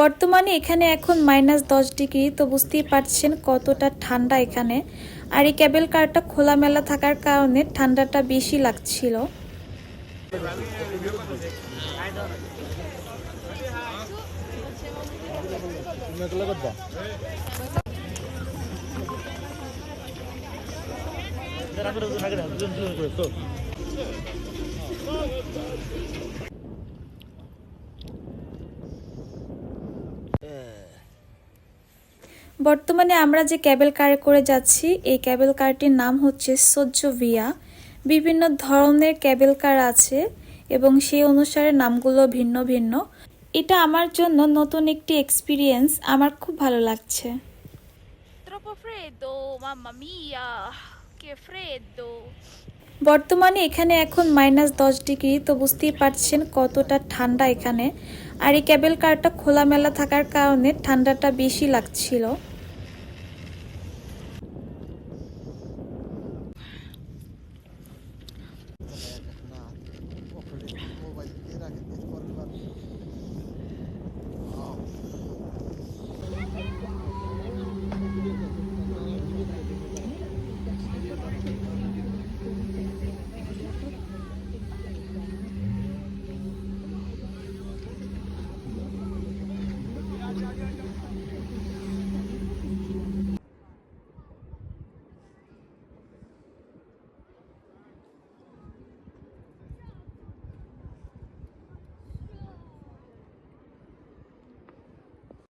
বর্তমানে এখানে এখন মাইনাস দশ ডিগ্রি, তো বুঝতেই পারছেন কতটা ঠান্ডা এখানে। আর এই ক্যাবেল কারটা খোলামেলা থাকার কারণে ঠান্ডাটা বেশি লাগছিল। বর্তমানে আমরা যে ক্যাবেল কারে করে যাচ্ছি এই ক্যাবেল কারটির নাম হচ্ছে ভিয়া। বিভিন্ন ধরনের ক্যাবেল কার আছে এবং সেই অনুসারে নামগুলো ভিন্ন ভিন্ন। এটা আমার জন্য নতুন একটি এক্সপিরিয়েন্স আমার খুব ভালো লাগছে। Freddo, mamma mia, che freddo. বর্তমানে এখানে এখন মাইনাস দশ ডিগ্রি, তো বুঝতেই পারছেন কতটা ঠান্ডা এখানে। আর এই ক্যাবেল কারটা খোলামেলা থাকার কারণে ঠান্ডাটা বেশি লাগছিল।